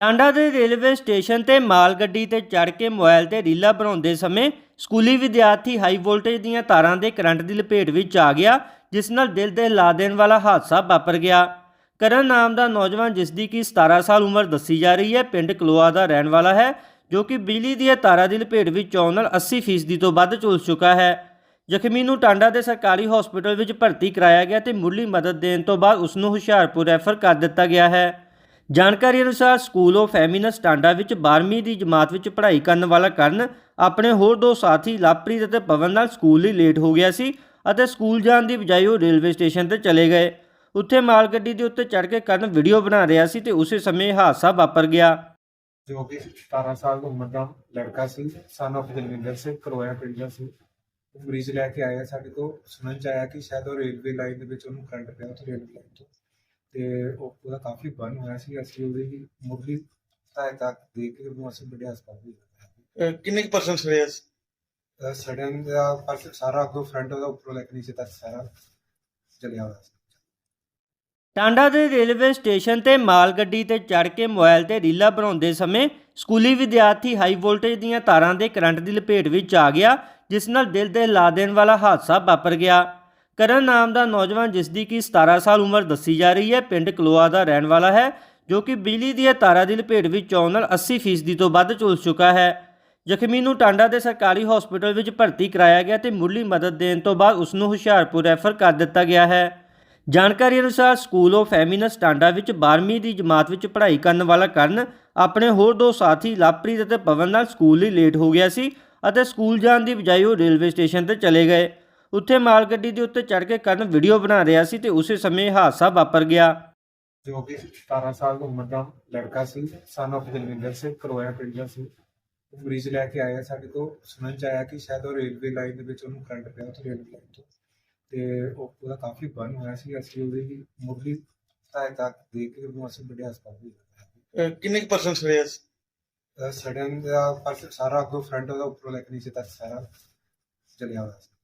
ਟਾਂਡਾ ਦੇ railway station ਤੇ ਮਾਲ ਗੱਡੀ ਤੇ ਚੜ੍ਹ ਕੇ ਮੋਬਾਈਲ ਤੇ ਰੀਲਾ ਬਣਾਉਂਦੇ ਸਮੇਂ ਸਕੂਲੀ ਵਿਦਿਆਰਥੀ ਹਾਈ ਵੋਲਟੇਜ ਦੀਆਂ ਤਾਰਾਂ ਦੇ ਕਰੰਟ ਦੀ ਲਪੇਟ ਵਿੱਚ ਆ ਗਿਆ, ਜਿਸ ਨਾਲ ਦਿਲ ਦੇ ਹਿਲਾ ਦੇਣ ਵਾਲਾ ਹਾਦਸਾ ਵਾਪਰ ਗਿਆ। ਕਰਨ ਨਾਮ ਦਾ ਨੌਜਵਾਨ ਜਿਸ ਦੀ ਕਿ 17 ਸਾਲ ਉਮਰ ਦੱਸੀ ਜਾ ਰਹੀ ਹੈ, ਪਿੰਡ ਕਲੋਆ ਦਾ ਰਹਿਣ ਵਾਲਾ ਹੈ, ਜੋ ਕਿ ਬਿਜਲੀ ਦੀਆਂ ਤਾਰਾਂ ਦੀ ਲਪੇਟ ਵਿੱਚ ਆਉਣ ਨਾਲ 80% ਤੋਂ ਵੱਧ ਝੁਲਸ ਚੁੱਕਾ ਹੈ। ਜ਼ਖਮੀ ਨੂੰ ਟਾਂਡਾ ਦੇ ਸਰਕਾਰੀ ਹਸਪਤਾਲ ਵਿੱਚ ਭਰਤੀ ਕਰਾਇਆ ਗਿਆ ਤੇ ਮੁੱਢਲੀ ਮਦਦ ਦੇਣ ਤੋਂ ਬਾਅਦ ਉਸ ਨੂੰ ਹੁਸ਼ਿਆਰਪੁਰ ਰੈਫਰ ਕਰ ਦਿੱਤਾ ਗਿਆ ਹੈ। ਜਾਣਕਾਰੀ ਅਨੁਸਾਰ ਸਕੂਲ ਆਫ ਫੈਮਿਨਸ ਟਾਂਡਾ ਵਿੱਚ 12ਵੀਂ ਦੀ ਜਮਾਤ ਵਿੱਚ ਪੜ੍ਹਾਈ ਕਰਨ ਵਾਲਾ ਕਰਨ ਆਪਣੇ ਹੋਰ ਦੋ ਸਾਥੀ ਲਵਪ੍ਰੀਤ ਅਤੇ ਪਵਨ ਨਾਲ ਸਕੂਲ ਲਈ ਲੇਟ ਹੋ ਗਿਆ ਸੀ ਅਤੇ ਸਕੂਲ ਜਾਣ ਦੀ ਬਜਾਏ ਉਹ ਰੇਲਵੇ ਸਟੇਸ਼ਨ ਤੇ ਚਲੇ ਗਏ। ਉੱਥੇ ਮਾਲ ਗੱਡੀ ਦੇ ਉੱਤੇ ਚੜ੍ਹ ਕੇ ਕਰਨ ਵੀਡੀਓ ਬਣਾ ਰਿਹਾ ਸੀ ਤੇ ਉਸੇ ਸਮੇਂ ਹਾਦਸਾ ਵਾਪਰ ਗਿਆ। ਜੋ ਕਿ 17 ਸਾਲ ਦੀ ਉਮਰ ਦਾ ਲੜਕਾ ਸੀ। ਸਨ of ਜਲਵਿੰਦਰ ਸਿੰਘ, ਕਰੋਇਆ ਪਿੰਡ ਦਾ ਸੀ। ਉਹ ਮਰੀਜ਼ ਲੈ ਕੇ ਆਇਆ ਸਾਡੇ ਕੋਲ। ਸੁਣਨ ਚ ਆਇਆ ਕਿ ਸ਼ਾਇਦ ਉਹ ਰੇਲਵੇ ਲਾਈਨ ਦੇ ਵਿੱਚ ਉਹਨੂੰ ਕਰੰਟ ਪਿਆ, ਉੱਥੇ ਰੇਲਵੇ ਲਾਈਨ ਤੋਂ। ਤੇ ਉਹ ਉਹਦਾ ਕਾਫੀ ਬਰਨ ਹੋਇਆ ਸੀ ਅਸੀਂ ਉਹਦੀ ਮੁੱਢਲੀ ਸਹਾਇਤਾ ਦੇ ਕੇ ਉਹਨੂੰ ਅਸੀਂ ਵੱਡੇ ਹਸਪਤਾਲ ਅਹ ਕਿੰਨੇ ਕੁ ਪਰਸੈਂਟ ਸੜਿਆ ਸਡਨ ਦਾ ਪਰ ਸਾਰਾ ਅੱਗੋਂ ਫਰੰਟ ਉਹਦਾ ਉੱਪਰੋਂ ਲੈ ਕੇ ਨੀਚੇ ਤੱਕ ਸਾਰਾ ਚਲਿਆ ਹੋਇਆ ਸੀ। ਟਾਂਡਾ ਦੇ ਰੇਲਵੇ ਸਟੇਸ਼ਨ ਤੇ ਮਾਲ ਗੱਡੀ ਤੇ ਚੜ੍ਹ ਕੇ ਮੋਬਾਈਲ ਤੇ ਰੀਲਾਂ ਬਣਾਉਂਦੇ ਸਮੇਂ ਸਕੂਲੀ ਵਿਦਿਆਰਥੀ ਹਾਈ ਵੋਲਟੇਜ ਦੀਆਂ ਤਾਰਾਂ ਦੇ ਕਰੰਟ ਦੀ ਲਪੇਟ ਵਿੱਚ ਆ ਗਿਆ ਜਿਸ ਨਾਲ ਦਿਲ ਦੇ ਹਿਲਾ ਦੇਣ ਵਾਲਾ ਹਾਦਸਾ ਵਾਪਰ ਗਿਆ। ਕਰਨ ਨਾਮ ਦਾ ਨੌਜਵਾਨ ਜਿਸ ਦੀ ਕਿ 17 ਸਾਲ ਉਮਰ ਦੱਸੀ ਜਾ ਰਹੀ ਹੈ, ਪਿੰਡ ਕਲੋਆ ਦਾ ਰਹਿਣ ਵਾਲਾ ਹੈ, ਜੋ ਕਿ ਬਿਜਲੀ ਦੀਆਂ ਤਾਰਾਂ ਦੀ ਲਪੇਟ ਵਿੱਚ ਆਉਣ ਨਾਲ 80% ਤੋਂ ਵੱਧ ਝੁਲਸ ਚੁੱਕਾ ਹੈ। ਜ਼ਖਮੀ ਨੂੰ ਟਾਂਡਾ ਦੇ ਸਰਕਾਰੀ ਹਸਪਤਾਲ ਵਿੱਚ ਭਰਤੀ ਕਰਾਇਆ ਗਿਆ ਤੇ ਮੁੱਢਲੀ ਮਦਦ ਦੇਣ ਤੋਂ ਬਾਅਦ ਉਸ ਨੂੰ ਹੁਸ਼ਿਆਰਪੁਰ ਰੈਫਰ ਕਰ ਦਿੱਤਾ ਗਿਆ ਹੈ। ਜਾਣਕਾਰੀ ਅਨੁਸਾਰ ਸਕੂਲ ਆਫ ਫੈਮਿਨਸ ਟਾਂਡਾ ਵਿੱਚ 12ਵੀਂ ਦੀ ਜਮਾਤ ਵਿੱਚ ਪੜ੍ਹਾਈ ਕਰਨ ਵਾਲਾ ਕਰਨ ਆਪਣੇ ਹੋਰ ਦੋ ਸਾਥੀ ਲਵਪ੍ਰੀਤ ਅਤੇ ਪਵਨ ਨਾਲ ਸਕੂਲ ਲਈ ਲੇਟ ਹੋ ਗਿਆ ਸੀ ਅਤੇ ਸਕੂਲ ਜਾਣ ਦੀ ਬਜਾਏ ਉਹ ਰੇਲਵੇ ਸਟੇਸ਼ਨ ਤੇ ਚਲੇ ਗਏ। ਉੱਥੇ ਮਾਲ ਗੱਡੀ ਦੇ ਉੱਤੇ ਚੜ੍ਹ ਕੇ ਕਰਨ ਵੀਡੀਓ ਬਣਾ ਰਿਹਾ ਸੀ ਤੇ ਉਸੇ ਸਮੇਂ ਹਾਦਸਾ ਵਾਪਰ ਗਿਆ। ਜੋ ਕਿ 17 ਸਾਲ ਦੀ ਉਮਰ ਦਾ ਲੜਕਾ ਸੀ ਸਨ of ਜਲਵਿੰਦਰ ਸਿੰਘ ਕਰੋਇਆ ਪਿੰਡ ਦਾ ਸੀ। ਉਹ ਮਰੀਜ਼ ਲੈ ਕੇ ਆਇਆ ਸਾਡੇ ਕੋਲ ਸੁਣਨ ਚ ਆਇਆ ਕਿ ਸ਼ਾਇਦ ਉਹ ਰੇਲਵੇ ਲਾਈਨ ਦੇ ਵਿੱਚ ਉਹਨੂੰ ਕਰੰਟ ਪਿਆ ਉੱਥੇ ਰੇਲਵੇ ਲਾਈਨ ਤੋਂ। ਤੇ ਉਹ ਉਹਦਾ ਕਾਫੀ ਬਰਨ ਹੋਇਆ ਸੀ ਅਸੀਂ ਉਹਦੀ ਮੁੱਢਲੀ ਸਹਾਇਤਾ ਦੇ ਕੇ ਉਹਨੂੰ ਅਸੀਂ ਵੱਡੇ ਹਸਪਤਾਲ ਭੇਜਿਆ ਅਹ ਕਿੰਨੇ ਕੁ ਪਰਸੈਂਟ ਸੜਿਆ ਸਡਨ ਦਾ ਪਰ ਸਾਰਾ ਅੱਗੋਂ ਫਰੰਟ ਉਹਦਾ ਉੱਪਰੋਂ ਲੈ ਕੇ ਨੀਚੇ ਤੱਕ ਸਾਰਾ ਚਲਿਆ ਹੋਇਆ ਸੀ।